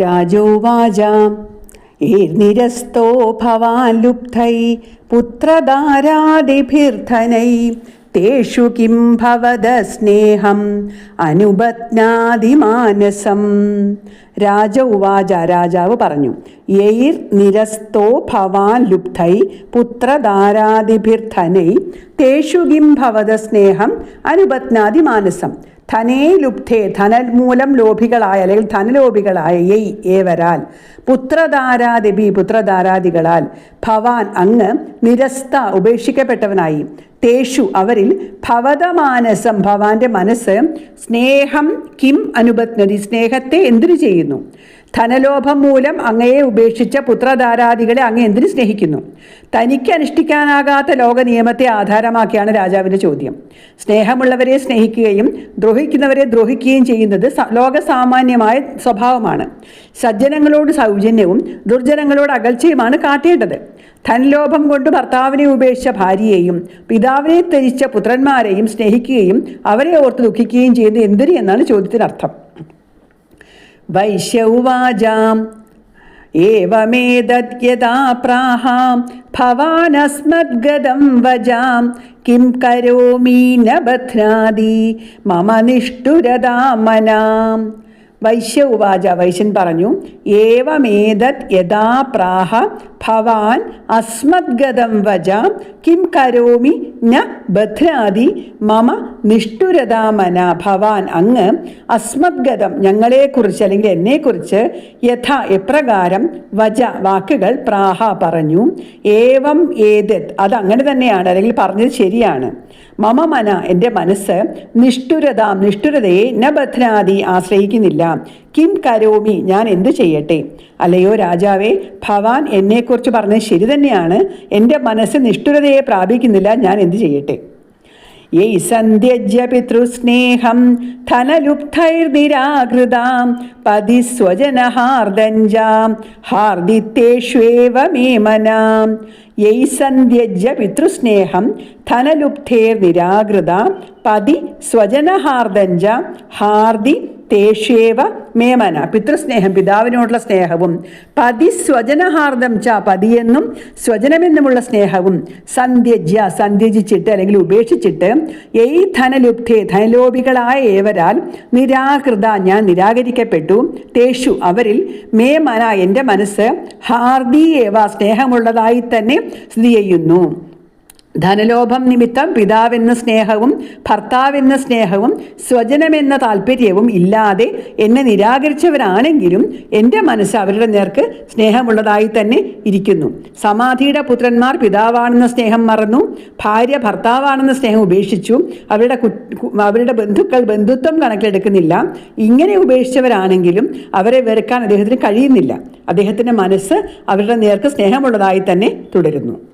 രാജോവാച ഏർനിരസ്തോ ഭവാൻ ലുബ്ധൈ പുത്രധാരാദിഭിർധനൈ തേഷു Kim ഭവത സ്നേഹം അനുപത്നാദിമാനസം. രാജ ഉവാച രാജാവ് പറഞ്ഞു യൈർ നിരസ്തോ ഭവാൻ ലുബ്ധൈ പുത്രധാരാദിഭിർധനൈ തേഷു കിം ഭവത സ്നേഹം അനുപജ്ഞാതി മാനസം ധനേ ലുബ്ധേ ധനമൂലം ലോഭികളായ അല്ലെങ്കിൽ ധനലോഭികളായ യൈ ഏവരാൽ. പുത്രധാരാദിബി പുത്രധാരാദികളാൽ ഭവാൻ അങ്ങ് നിരസ്ത ഉപേക്ഷിക്കപ്പെട്ടവനായി. തേഷു അവരിൽ ഭവതമാനസം ഭവാന്റെ മനസ്സ് സ്നേഹം കിം അനുപത്നതി സ്നേഹത്തെ എന്തിനു ചെയ്യുന്നു? ധനലോഭം മൂലം അങ്ങയെ ഉപേക്ഷിച്ച പുത്രധാരാദികളെ അങ്ങ് എന്തിനു സ്നേഹിക്കുന്നു? തനിക്ക് അനുഷ്ഠിക്കാനാകാത്ത ലോക നിയമത്തെ ആധാരമാക്കിയാണ് രാജാവിന്റെ ചോദ്യം. സ്നേഹമുള്ളവരെ സ്നേഹിക്കുകയും ദ്രോഹിക്കുന്നവരെ ദ്രോഹിക്കുകയും ചെയ്യുന്നത് ലോകസാമാന്യമായ സ്വഭാവമാണ്. സജ്ജനങ്ങളോട് സൗജന്യവും ദുർജനങ്ങളോട് അകൽച്ചയുമാണ് കാട്ടേണ്ടത്. ധനലോഭം കൊണ്ട് ഭർത്താവിനെ ഉപേക്ഷിച്ച ഭാര്യയെയും പിതാവിനെ ത്യജിച്ച പുത്രന്മാരെയും സ്നേഹിക്കുകയും അവരെ ഓർത്ത് ദുഃഖിക്കുകയും ചെയ്യുന്നത് എന്തിന് എന്നാണ് ചോദ്യത്തിനർത്ഥം. വൈശ്യൗവാചാം ഏവമേതദ്യഥാ പ്രാഹാം ഭവാനസ്മദ്ഗതം വജാം കിം കരോമി ന ബധ്നാതി മമ നിഷ്ഠുരതാമനാം വൈശ്യ ഉവാച വൈശ്യൻ പറഞ്ഞു ഏവമേതത് യഥാ പ്രാഹ ഭവാൻ അസ്മദ്ഗതം വജ കിം കരോമി ന ബദ്രാദി മമ നിഷ്ഠുരതാമന ഭവാൻ അങ്ങ് അസ്മദ്ഗതം ഞങ്ങളെക്കുറിച്ച് അല്ലെങ്കിൽ എന്നെക്കുറിച്ച് യഥ എപ്രകാരം വജ വാക്കുകൾ പ്രാഹ പറഞ്ഞു. ഏവം ഏതത് അത് അങ്ങനെ തന്നെയാണ് അല്ലെങ്കിൽ പറഞ്ഞത് ശരിയാണ്. മമ മന എന്റെ മനസ്സ് നിഷ്ഠുരത നിഷ്ഠുരതയെ ന ആശ്രയിക്കുന്നില്ല. കിം കരോമി ഞാൻ എന്തു ചെയ്യട്ടെ? അല്ലയോ രാജാവേ ഭവാൻ എന്നെക്കുറിച്ച് പറഞ്ഞത് ശരി തന്നെയാണ്. എന്റെ മനസ്സ് നിഷ്ഠുരതയെ പ്രാപിക്കുന്നില്ല ഞാൻ എന്തു ചെയ്യട്ടെ? യൈ സന്ധ്യജ്യ പിതൃസ്നേഹം ധനലുബ്ധൈർനിരാകൃതാം പതി സ്വജനഹാർദഞ്ചാം ഹാർദിത്തേഷ്വേവ മേമനാം യൈ സന്ധ്യജ്യ പിതൃസ്നേഹം ധനലുബ്ധേർനിരാകൃതാം പതി സ്വജനഹാർദഞ്ച ഹാർദി തേഷ്വേവ മേമന പിതൃസ്നേഹം പിതാവിനോടുള്ള സ്നേഹവും. പതി സ്വജനഹാർദം ച പതിയെന്നും സ്വജനമെന്നുമുള്ള സ്നേഹവും. സന്ധ്യജ്യ സന്ധ്യജിച്ചിട്ട് അല്ലെങ്കിൽ ഉപേക്ഷിച്ചിട്ട് എയ് ധനലുബ്ധേ ധനലോപികളായ ഏവരാൽ നിരാകൃത ഞാൻ നിരാകരിക്കപ്പെട്ടു. തേഷു അവരിൽ മേമന എന്റെ മനസ്സ് ഹാർദിയേവ സ്നേഹമുള്ളതായി തന്നെ സ്ഥിതി ചെയ്യുന്നു. ധനലോഭം നിമിത്തം പിതാവെന്ന സ്നേഹവും ഭർത്താവെന്ന സ്നേഹവും സ്വജനമെന്ന താല്പര്യവും ഇല്ലാതെ എന്നെ നിരാകരിച്ചവരാണെങ്കിലും എന്റെ മനസ്സ് അവരുടെ നേർക്ക് സ്നേഹമുള്ളതായി തന്നെ ഇരിക്കുന്നു. സമാധിയുടെ പുത്രന്മാർ പിതാവാണെന്ന സ്നേഹം മറന്നു. ഭാര്യ ഭർത്താവാണെന്ന സ്നേഹം ഉപേക്ഷിച്ചു. അവരുടെ അവരുടെ ബന്ധുക്കൾ ബന്ധുത്വം കണക്കിലെടുക്കുന്നില്ല. ഇങ്ങനെ ഉപേക്ഷിച്ചവരാണെങ്കിലും അവരെ വെറുക്കാൻ അദ്ദേഹത്തിന് കഴിയുന്നില്ല. അദ്ദേഹത്തിന്റെ മനസ്സ് അവരുടെ നേർക്ക് സ്നേഹമുള്ളതായി തന്നെ തുടരുന്നു.